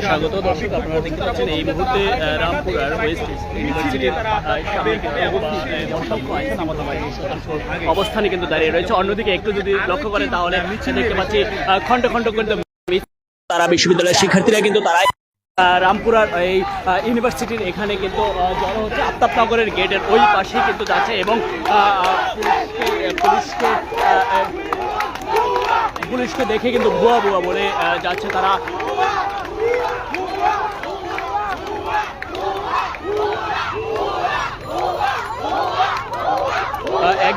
স্বাগত দর্শক আপনারা দেখতে পাচ্ছেন এই মুহূর্তে আহ, রামপুর আর ওয়েস্ট ইউনিভার্সিটির অবস্থানে কিন্তু দাঁড়িয়ে রয়েছে। অন্যদিকে একটু যদি লক্ষ্য করেন তাহলে দেখতে পাচ্ছি খণ্ড খণ্ড কিন্তু তারা বিশ্ববিদ্যালয়ের শিক্ষার্থীরা কিন্তু তারাই রামপুরার এই ইউনিভার্সিটির এখানে কিন্তু জড়ো হচ্ছে। আফতাবনগরের গেটের ওই পাশে কিন্তু যাচ্ছে এবং পুলিশকে পুলিশকে দেখে কিন্তু ভুয়া ভুয়া বলে যাচ্ছে তারা।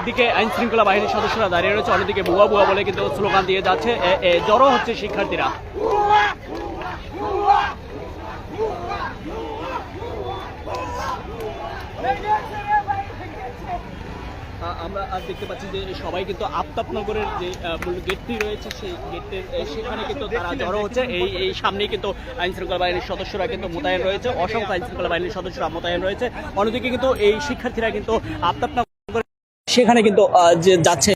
একদিকে আইন শৃঙ্খলা বাহিনীর সদস্যরা দাঁড়িয়ে রয়েছে অন্যদিকে বুয়া বুয়া বলে কিন্তু স্লোগান দিয়ে যাচ্ছে জড়ো হচ্ছে শিক্ষার্থীরা। আমরা আজ দেখতে পাচ্ছি যে সবাই কিন্তু আফতাবনগরের যে মূল গেটটি রয়েছে সেই গেটের সেখানে কিন্তু তারা জড়ো হচ্ছে। এই এই সামনেই কিন্তু আইন শৃঙ্খলা বাহিনীর সদস্যরা কিন্তু মোতায়েন রয়েছে অসংখ্য আইন শৃঙ্খলা বাহিনীর সদস্যরা মোতায়েন রয়েছে। অন্যদিকে কিন্তু এই শিক্ষার্থীরা কিন্তু আফতাবনগর সেখানে কিন্তু যে যাচ্ছে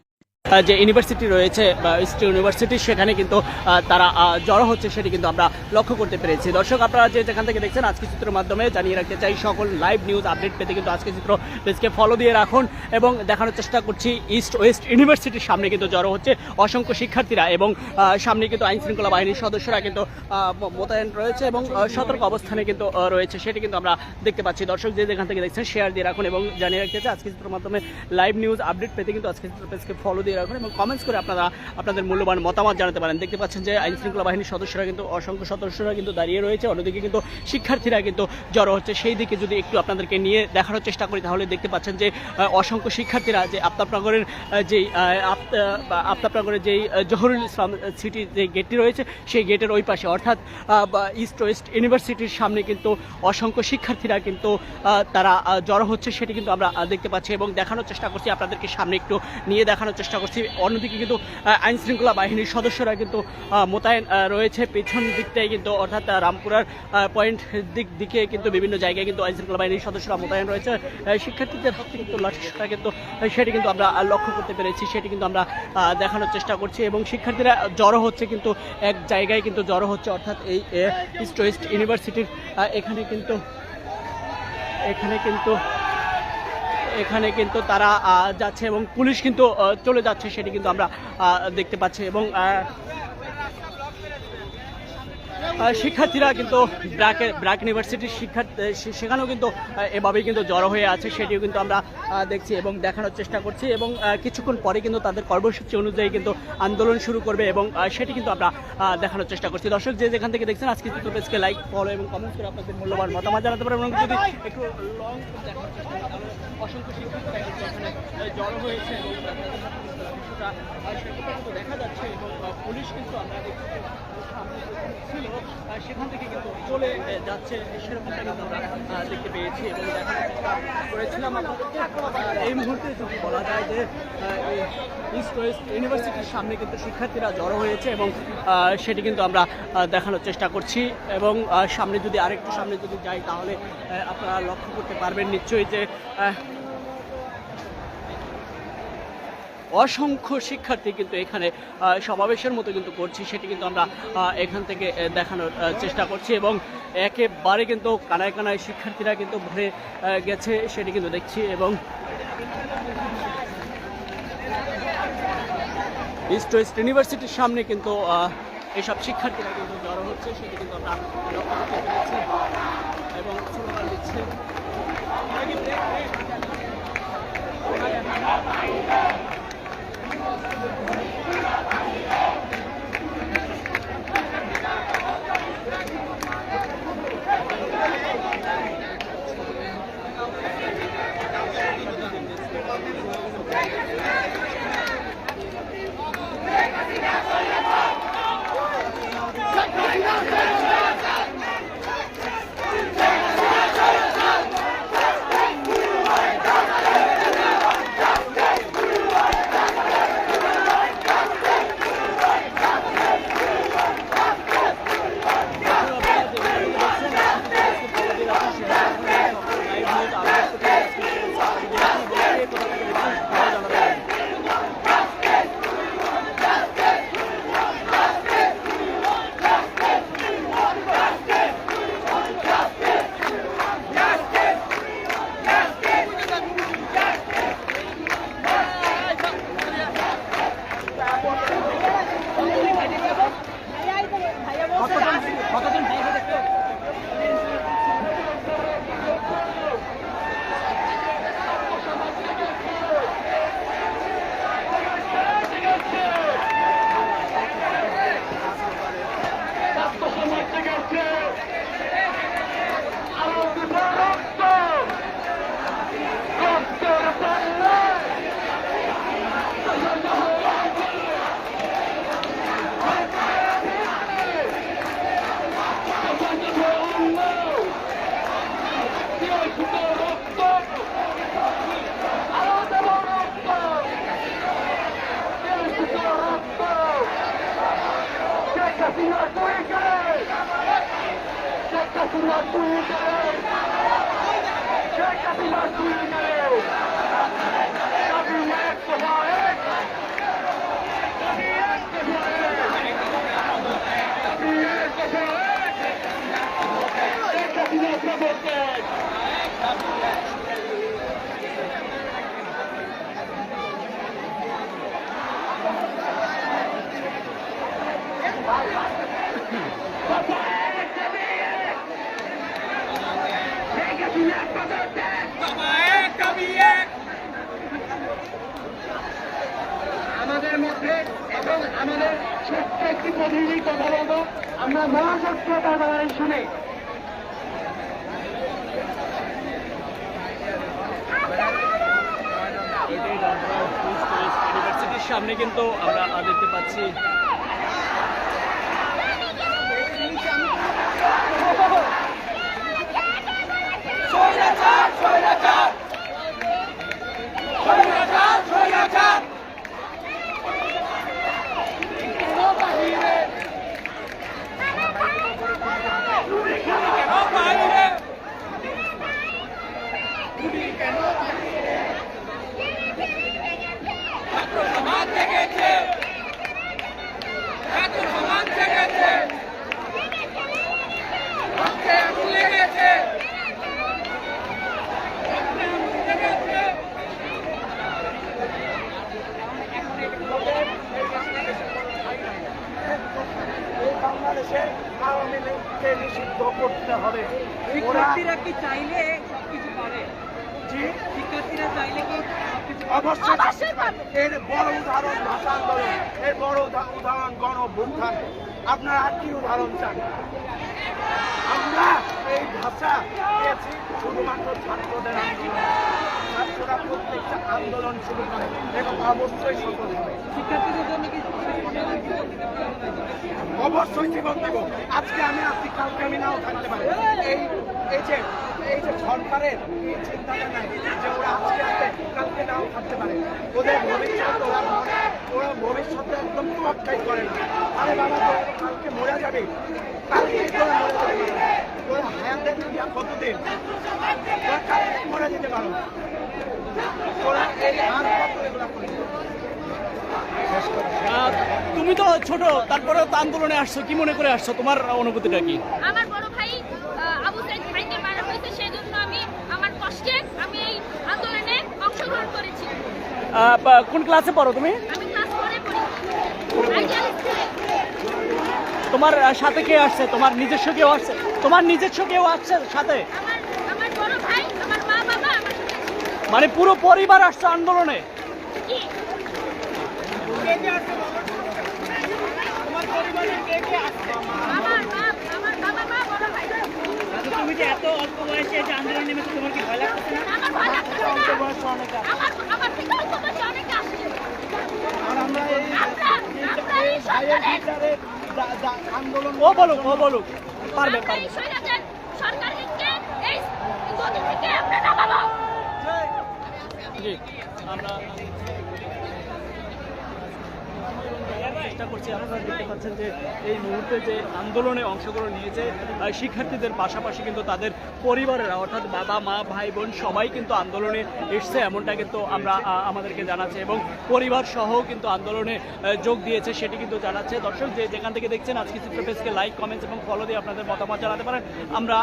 যে ইউনিভার্সিটি রয়েছে ইস্ট ইউনিভার্সিটি, সেখানে কিন্তু তারা জড়ো হচ্ছে, সেটি কিন্তু আমরা লক্ষ্য করতে পেরেছি। দর্শক, আপনারা যে যেখান থেকে দেখছেন আজকে চিত্রের মাধ্যমে, জানিয়ে রাখতে চাই, সকল লাইভ নিউজ আপডেট পেতে কিন্তু আজকে চিত্র পেজকে ফলো দিয়ে রাখুন এবং দেখানোর চেষ্টা করছি ইস্ট ওয়েস্ট ইউনিভার্সিটির সামনে কিন্তু জড়ো হচ্ছে অসংখ্য শিক্ষার্থীরা এবং সামনে কিন্তু আইন শৃঙ্খলা বাহিনীর সদস্যরা কিন্তু মোতায়েন রয়েছে এবং সতর্ক অবস্থানে কিন্তু রয়েছে, সেটি কিন্তু আমরা দেখতে পাচ্ছি। দর্শক, যে যেখান থেকে দেখছেন শেয়ার দিয়ে রাখুন এবং জানিয়ে রাখতে চাই, আজকে চিত্রের মাধ্যমে লাইভ নিউজ আপডেট পেতে কিন্তু আজকে চিত্র পেজকে ফলো দিয়ে রাখুন এবং কমেন্টস করে আপনারা, আপনাদের মূল্যবান মতামত জানাতে পারেন। দেখতে পাচ্ছেন যে আইন শৃঙ্খলা বাহিনীর সদস্যরা কিন্তু, অসংখ্য সদস্যরা কিন্তু দাঁড়িয়ে রয়েছে। অন্যদিকে কিন্তু শিক্ষার্থীরা কিন্তু জড়ো হচ্ছে। সেই দিকে যদি একটু আপনাদেরকে নিয়ে দেখানোর চেষ্টা করি, তাহলে দেখতে পাচ্ছেন যে অসংখ্য শিক্ষার্থীরা যে আফতাবনগরের যেই আফতাবনগরের যেই জহুরুল ইসলাম সিটি যে গেটটি রয়েছে, সেই গেটের ওই পাশে, অর্থাৎ ইস্ট ওয়েস্ট ইউনিভার্সিটির সামনে কিন্তু অসংখ্য শিক্ষার্থীরা কিন্তু তারা জড়ো হচ্ছে। সেটি কিন্তু আমরা দেখতে পাচ্ছি এবং দেখানোর চেষ্টা করছি। আপনাদেরকে সামনে একটু নিয়ে দেখানোর চেষ্টা করছি। অন্যদিকে কিন্তু আইনশৃঙ্খলা বাহিনীর সদস্যরা কিন্তু মোতায়েন রয়েছে। পেছন দিকটাই কিন্তু, অর্থাৎ রামপুরার পয়েন্ট দিক দিকে কিন্তু বিভিন্ন জায়গায় কিন্তু আইনশৃঙ্খলা বাহিনীর সদস্যরা মোতায়েন রয়েছে। শিক্ষার্থীদের হাতে কিন্তু লাঠিসোঁটা কিন্তু সেটি কিন্তু আমরা লক্ষ্য করতে পেরেছি। সেটি কিন্তু আমরা দেখানোর চেষ্টা করছি এবং শিক্ষার্থীরা জড়ো হচ্ছে কিন্তু, এক জায়গায় কিন্তু জড়ো হচ্ছে, অর্থাৎ এই ইস্ট ওয়েস্ট ইউনিভার্সিটির এখানে কিন্তু এখানে কিন্তু এখানে কিন্তু তারা যাচ্ছে এবং পুলিশ কিন্তু চলে যাচ্ছে, সেটি কিন্তু আমরা দেখতে পাচ্ছি এবং শিক্ষার্থীরা কিন্তু ব্র্যাক ব্র্যাক ইউনিভার্সিটির শিক্ষার্থী সেখানেও কিন্তু এভাবেই কিন্তু জড়ো হয়ে আছে, সেটিও কিন্তু আমরা দেখছি এবং দেখানোর চেষ্টা করছি এবং কিছুক্ষণ পরে কিন্তু তাদের কর্মসূচি অনুযায়ী কিন্তু আন্দোলন শুরু করবে এবং সেটি কিন্তু আমরা দেখানোর চেষ্টা করছি। দর্শক, যে যেখান থেকে দেখছেন, আজকে পেজকে লাইক, ফলো এবং কমেন্ট করে আপনাদের মূল্যবান মতামত জানাতে পারেন এবং যদি একটু লং দেখানোর চেষ্টা করেন তাহলে অসংখ্য শিক্ষার্থীরা কিন্তু এখানে জড়ো হয়েছে এবং দেখা যাচ্ছে এবং পুলিশ কিন্তু আমরা ছিল সেখান থেকে কিন্তু চলে যাচ্ছে। সেরকমটা কিন্তু আমরা দেখতে পেয়েছি এবং দেখার চেষ্টা করেছিলাম এই মুহূর্তে যদি বলা যায় যে ইস্ট ওয়েস্ট ইউনিভার্সিটির সামনে কিন্তু শিক্ষার্থীরা জড়ো হয়েছে এবং সেটি কিন্তু আমরা দেখানোর চেষ্টা করছি এবং সামনে যদি আরেকটু সামনে যদি যাই তাহলে আপনারা লক্ষ্য করতে পারবেন নিশ্চয়ই যে অসংখ্য শিক্ষার্থী কিন্তু এখানে সমাবেশের মতো কিন্তু করছি, সেটি কিন্তু আমরা এখান থেকে দেখানোর চেষ্টা করছি এবং একেবারে কিন্তু কানায় কানায় শিক্ষার্থীরা কিন্তু ভরে গেছে, সেটি কিন্তু দেখছি এবং ইস্ট ওয়েস্ট ইউনিভার্সিটির সামনে কিন্তু এসব শিক্ষার্থীরা কিন্তু জড়ো হচ্ছে, সেটি কিন্তু আমরা এবং আমাদের মধ্যে এবং আমাদের ছোট্ট একটি প্রতিনিধি কথা বলব। আমরা মহাশক্তি বাঙালি শুনে এটাই রামপুরা স্কুল স্কুল ইউনিভার্সিটির সামনে কিন্তু আমরা দেখতে পাচ্ছি। এই বাংলাদেশে আওয়ামী লীগকে নিষিদ্ধ করতে হবে। শিক্ষার্থীরা কি চাইলে কিছু পারে? শিক্ষার্থীরা চাইলে কি অবশ্যই। এর বড় উদাহরণ ভাষা আন্দোলন এর বড় উদাহরণ গণ আপনারা আর কি উদাহরণ চান? আমরা এই ভাষা পেয়েছি শুধুমাত্র ছাত্রদের ছাত্ররা প্রত্যেকটা আন্দোলন শুরু করে। এবং অবশ্যই সফল হবে। শিক্ষার্থীদের জন্য কি অবশ্যই জীবন দেব। আজকে আমি আছি কালকে আমি নাও থাকতে পারি। এই এই যে এই যে সরকারের এই চিন্তাটা নাই যে ওরা আজকে আছে কালকে নাও থাকতে পারে। ওদের ভবিষ্যৎ, ওরা ওরা ভবিষ্যতে একদম তোয়াক্কাই করে না। আরে বাবা কালকে মরে যাবে। কতদিন মরে যেতে পারো তুমি তো ছোট তারপরে তো আন্দোলনে আসছো কি মনে করে আসছো? তোমার অনুভূতিটা কি? আমার বড় ভাই আবু সাইদ ভাইকে মারা হয়েছে সেই জন্য আমি আমার কষ্টে আমি এই আন্দোলনে অংশগ্রহণ করেছি। কোন ক্লাসে পড়ো তুমি আমি ক্লাস ফোরে পড়ি আইডিয়াল স্কুলে তোমার সাথে কে আসছে? তোমার নিজস্ব কেউ আসছে? তোমার নিজস্ব কেউ আসছে সাথে? আমার আমার বড় ভাই আমার মা বাবা আমার সাথে ছিল। মানে পুরো পরিবার আসছে আন্দোলনে? কি আমার মা আমার বাবা মা বড় ভাই তুমি যে এত অল্প বয়সে এই যে আন্দোলন নেমেছো তোমার কি ভয় লাগছে না? আমার ভয় লাগছে না আমার আমার থেকে অল্প বয়সে অনেকে আমরা এই ও বলুক ও বলুক। পারবে আমরা পারবে সরকারকে এই গদি থেকে আমরা নামাবো জি আমরা চেষ্টা করছি, আপনারা দেখতে পাচ্ছেন যে এই মুহূর্তে যে আন্দোলনে অংশগ্রহণ নিয়েছে শিক্ষার্থীদের পাশাপাশি কিন্তু তাদের পরিবারেরা, অর্থাৎ বাবা, মা, ভাই, বোন, সবাই কিন্তু আন্দোলনে এসছে, এমনটা কিন্তু আমরা আমাদেরকে জানাচ্ছে এবং পরিবার সহ কিন্তু আন্দোলনে যোগ দিয়েছে, সেটি কিন্তু জানাচ্ছে। দর্শক, যে যেখান থেকে দেখছেন, আজকে চিত্র পেজকে লাইক কমেন্টস এবং ফলো দিয়ে আপনাদের মতামত জানাতে পারেন। আমরা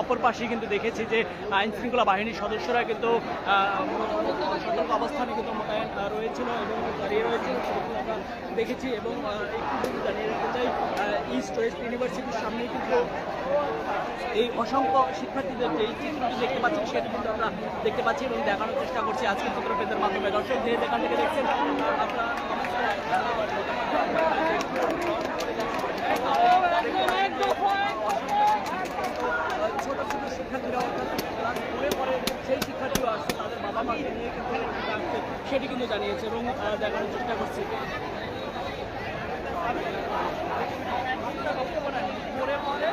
অপর পাশে কিন্তু দেখেছি যে, আইন শৃঙ্খলা বাহিনীর সদস্যরা কিন্তু সতর্ক অবস্থানে কিন্তু মোতায়েন রয়েছিল এবং দাঁড়িয়ে আমরা দেখেছি এবং আহ, একটু জানিয়ে রাখতে চাই ইস্ট ওয়েস্ট ইউনিভার্সিটির সামনেই কিন্তু এই অসংখ্য শিক্ষার্থীদের যে চিত্রটি দেখতে পাচ্ছেন সেটি কিন্তু আমরা দেখতে পাচ্ছি এবং দেখানোর চেষ্টা করছি আজকে চিত্র পেজের মাধ্যমে। দর্শক যে যেখান থেকে দেখছেন ছোট ছোট শিক্ষার্থীরা অর্থাৎ শিক্ষার্থীরা আসছে তাদের বাবা সেটি কিন্তু জানিয়েছে এবং দেখানোর চেষ্টা করছি। পরে পরে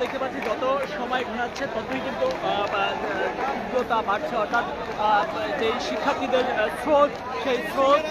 দেখতে পাচ্ছি যত সময় ঘোরাচ্ছে ততই কিন্তু তীব্রতা বাড়ছে। অর্থাৎ যেই শিক্ষার্থীদের স্রোত সেই স্রোত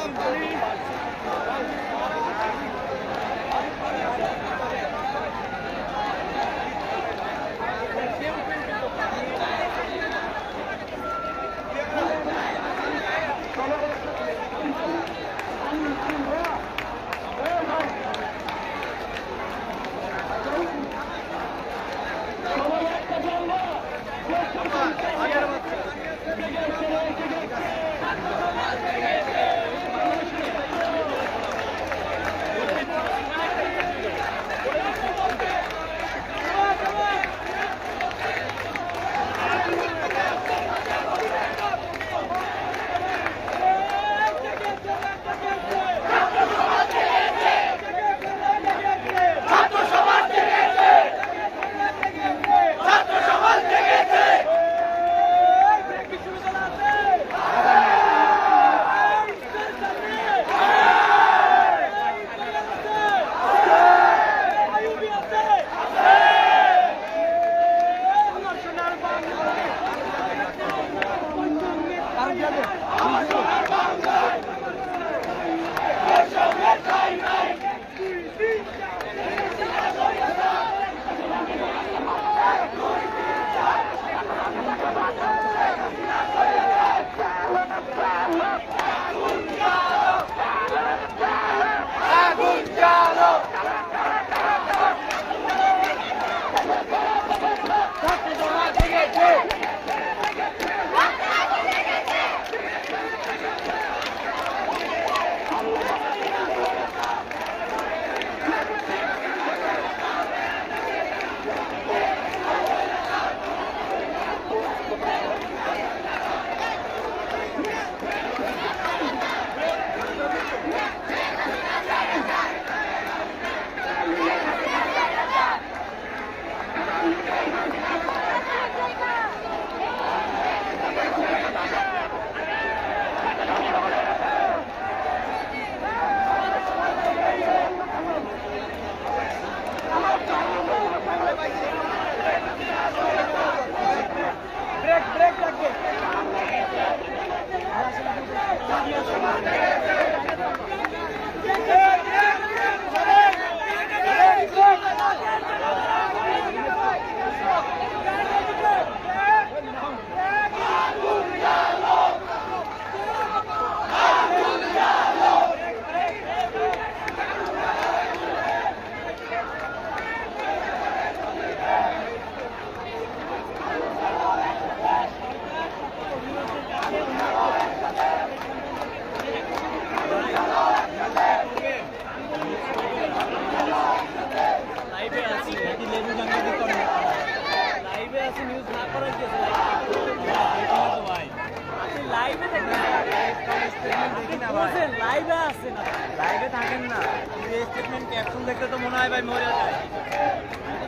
স্টেটমেন্ট ক্যাপশন দেখতে তো মনে হয় ভাই মরে যায়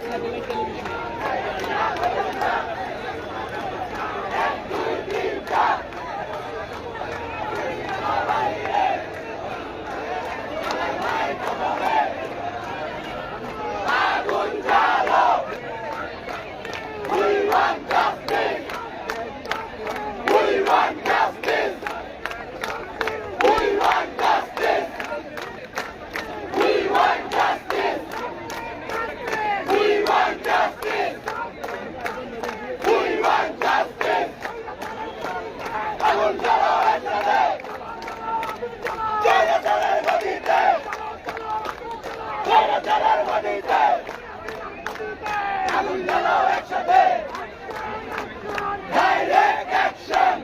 স্যাটেলাইট টেলিভিশন Direct action!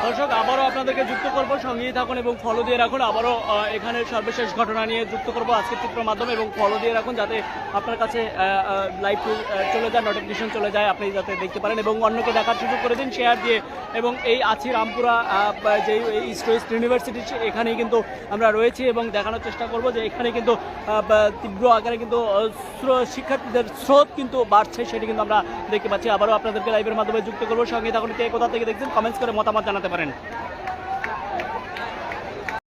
দর্শক আবারও আপনাদেরকে যুক্ত সঙ্গেই থাকুন এবং ফলো দিয়ে রাখুন। আবারও এখানে সর্বশেষ ঘটনা নিয়ে যুক্ত করব আজকের চিত্র মাধ্যমে এবং ফলো দিয়ে রাখুন যাতে আপনার কাছে লাইভ চলে যায় নোটিফিকেশন চলে যায়, আপনি যাতে দেখতে পারেন এবং অন্যকে দেখার সুযোগ করে দিন শেয়ার দিয়ে। এবং এই আছি রামপুরা যে ইস্ট ওয়েস্ট ইউনিভার্সিটি এখানেই কিন্তু আমরা রয়েছি এবং দেখানোর চেষ্টা করব যে এখানে কিন্তু তীব্র আকারে কিন্তু শিক্ষার্থীদের স্রোত কিন্তু বাড়ছে, সেটি কিন্তু আমরা দেখতে পাচ্ছি। আবারও আপনাদেরকে লাইভের মাধ্যমে যুক্ত করব। সঙ্গে তখন কে কোথা থেকে দেখছেন কমেন্টস করে মতামত জানাতে পারেন।